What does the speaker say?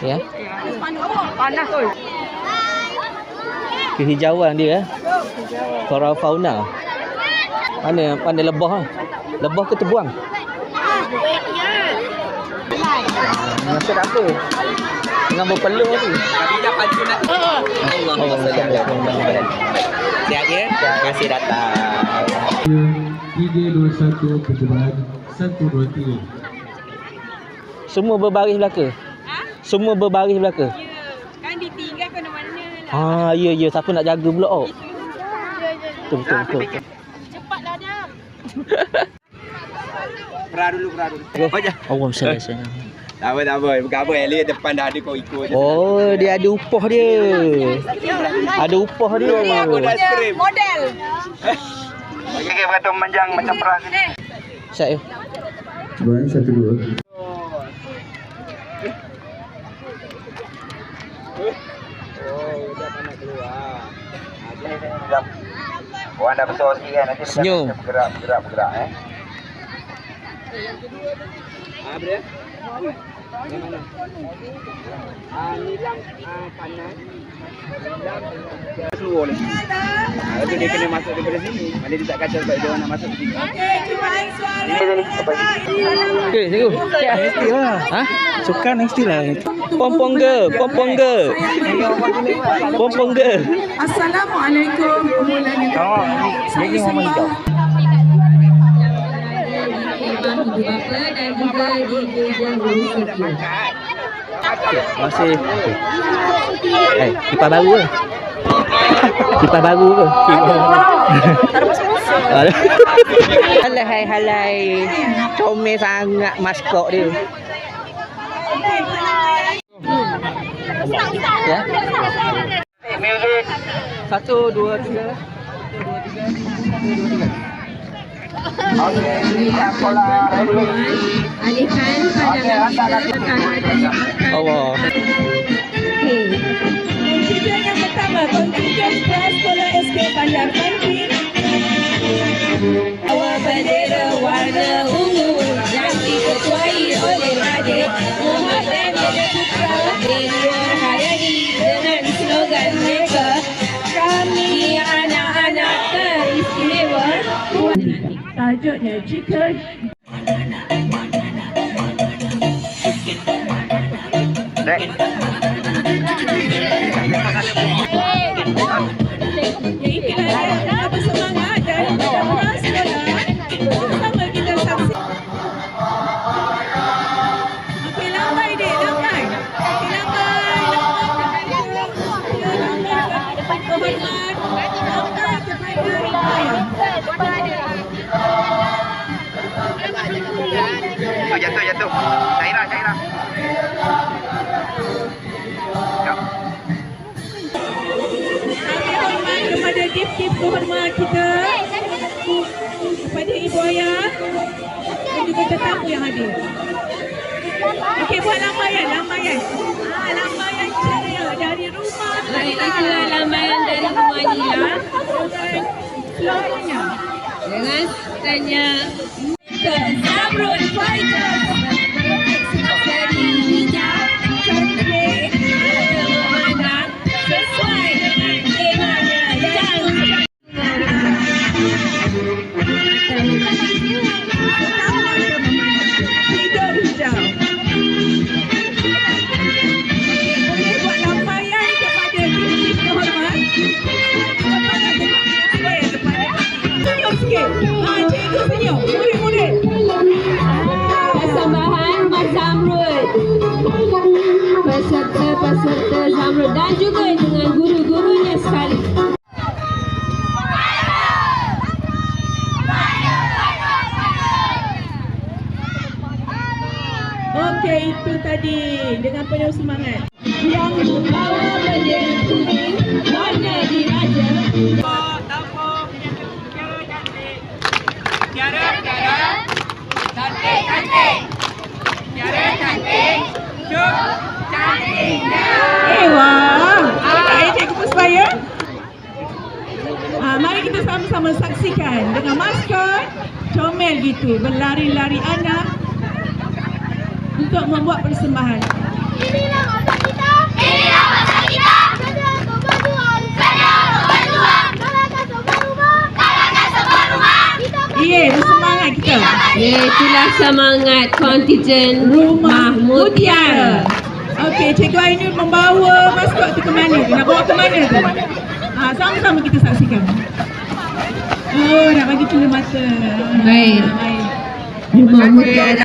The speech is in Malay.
Ya. Panas tu. Kehijauan dia eh. Flora fauna. Mana pandai lebah ah. Lebah ke terbuang? Masa tak apa. Dengan berpeluh tu. Khadijah pancung nak. Allah Allah. Siap ya. Terima kasih datang. percubaan satu dua tiga. Semua berbaris belaka. Semua berbaris belaka. Kan ditinggal ke mana-mana lah. Ah, ya ya siapa nak jaga pula oh. Betul betul betul. betul. Cepatlah dia. Pera dulu, pera dulu. Oh. Allah salah saya. Tak apa, tak apa. Bukan apa. Ellie depan dah ada kau ikut je. Oh, dia ada upah dia. Ada upah dia. Ni aku dah skrim. Model. Okey, okey. Berkata memanjang macam pera sini. Saya. Percubaan satu dua. Oh, dah tak nak keluar. Orang dah besar sikit kan. Nanti Senyum. bergerak, bergerak, bergerak eh. Ah, ber Yang mana? Ah, nilam ah, kanan. Nilam keluar lagi. Ah, tu dia kena masuk daripada sini. Mana dia tak kacau sebab dia orang nak masuk sini. Okey, cubain suara. Okey, cikgu. Mesti lah. Ha? Sukan mesti lah. Pompong ke? Pompong ke? Pompong ke? Assalamualaikum. Permulaan yang Oh, ini Muhammad Hijau. Masih. Eh, kipas baru ke? Kipas baru ke? Ada. Halai hai halai. Comel sangat maskot dia. Ya. Satu, dua, tiga. Alihkan pandangan kita Allah. Kontingen yang pertama, kontingen Prasekolah SK Bandar Banting. Bawa bendera warna tajuknya chicken Oh, jatuh, jatuh. Syairah, Syairah. Kepada tip-tip kehormat kita kepada Ibu Ayah dan juga tetamu yang hadir. Okey, buat lambaian, lambaian. Ah, lambaian ceria dari rumah. Baik, itulah lambaian dari rumah Nila Selamanya. dengan fighters, Zabro fighters. Dan juga dengan guru-gurunya sekali. Okey, itu tadi. Dengan penuh semangat. yang membawa bendera kuning warna diraja Eh, wah. Saya sama-sama saksikan dengan maskot comel gitu berlari-lari anak untuk membuat persembahan. Inilah masa kita. Inilah masa kita. Yeah, itulah semangat kontijen Rumah Mutia. Okey, Cikgu ini membawa maskot tu ke mana? Nak bawa ke mana tu? Ha, sama-sama kita saksikan. Oh, nak bagi cula mata. Baik. Baik. Rumah Mutiara